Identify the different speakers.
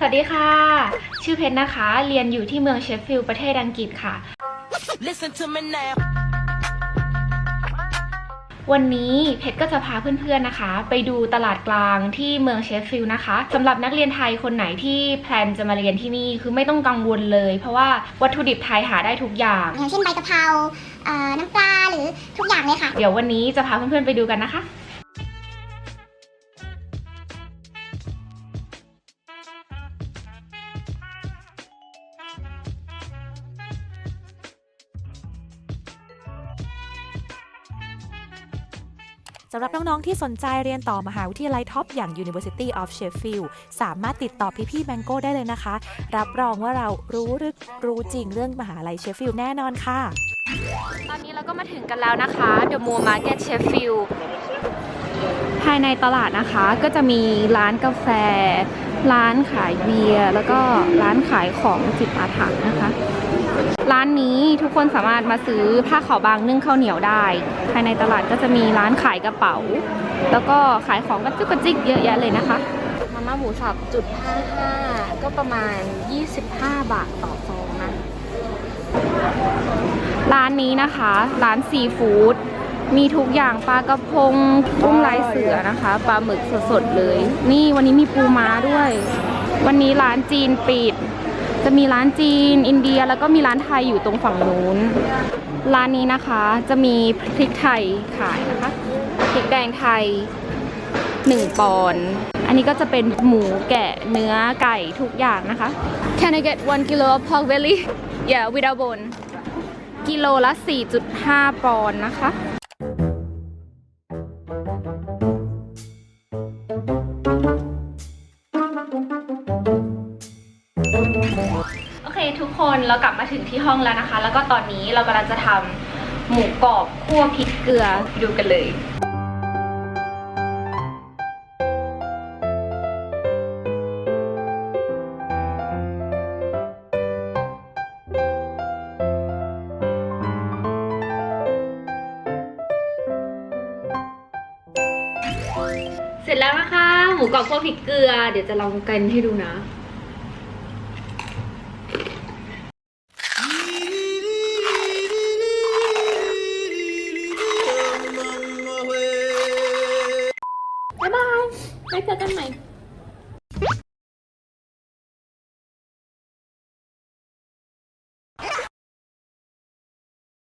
Speaker 1: สวัสดีค่ะ ชื่อเพชรนะคะ เรียนอยู่ที่เมืองเชฟฟิลด์ประเทศอังกฤษค่ะ
Speaker 2: Listen to me now.
Speaker 1: วันนี้เพชรก็จะพาเพื่อนๆนะคะ ไปดูตลาดกลางที่เมืองเชฟฟิลด์นะคะสำหรับนักเรียนไทยคนไหนที่แพลนจะมาเรียนที่นี่คือไม่ต้องกังวลเลย เพราะว่าวัตถุดิบไทยหาได้ทุกอย่าง
Speaker 3: อย่างเช่นใบกะเพราเอ่อน้ำปลาหรือทุกอย่างเลยค่ะ
Speaker 1: เดี๋ยววันนี้จะพาเพื่อนๆไปดูกันนะคะ
Speaker 4: สำหรับน้องๆที่สนใจเรียนต่อมหาวิทยาลัยท็อปอย่าง University of Sheffield สามารถติดต่อพี่ๆแมงโก้ได้เลยนะคะ รับรองว่าเรารู้ลึกรู้จริงเรื่องมหาลัยเชฟฟิลด์แน่นอนค่ะ
Speaker 1: ตอนนี้เราก็มาถึงกันแล้วนะคะ The Moore Market Sheffield ภายในตลาดนะคะก็จะมีร้านกาแฟ ร้านขายเบียร์แล้วก็ร้านขายของจิปาถะนะคะ ร้านนี้ทุกคนสามารถมาซื้อผ้าขาวบางนึ่งข้าวเหนียวได้ ภายในตลาดก็จะมีร้านขายกระเป๋า แล้วก็ขายของกระจุกกระจิกเยอะแยะเลยนะคะมาม่าหมูสับจุด55ก็ประมาณ 25 บาทต่อฟองนะร้านนี้นะคะ ร้านซีฟู้ด มีทุกอย่างปลากระพงกุ้งลายเสือนะคะปลาหมึกสดๆเลย นี่วันนี้มีปูม้าด้วย วันนี้ร้านจีนปิด จะมีร้านจีน อินเดียแล้วก็มีร้านไทยอยู่ตรงฝั่งนู้น ร้านนี้นะคะจะมีพริกไทยขายนะคะพริกแดงไทย 1 ปอนด์อันนี้ก็จะเป็นหมูแกะเนื้อไก่ทุกอย่างนะคะ Can I get one kilo of pork belly Yeah without bone กิโลละ 4.5 ปอนด์นะคะ ทุกคนเรากลับมาถึงที่ห้องแล้วนะคะ แล้วก็ตอนนี้เรากำลังจะทำหมูกรอบคั่วพริกเกลือดูกันเลยเสร็จแล้วนะคะ หมูกรอบคั่วพริกเกลือ เดี๋ยวจะลองกันให้ดูนะ บ๊าย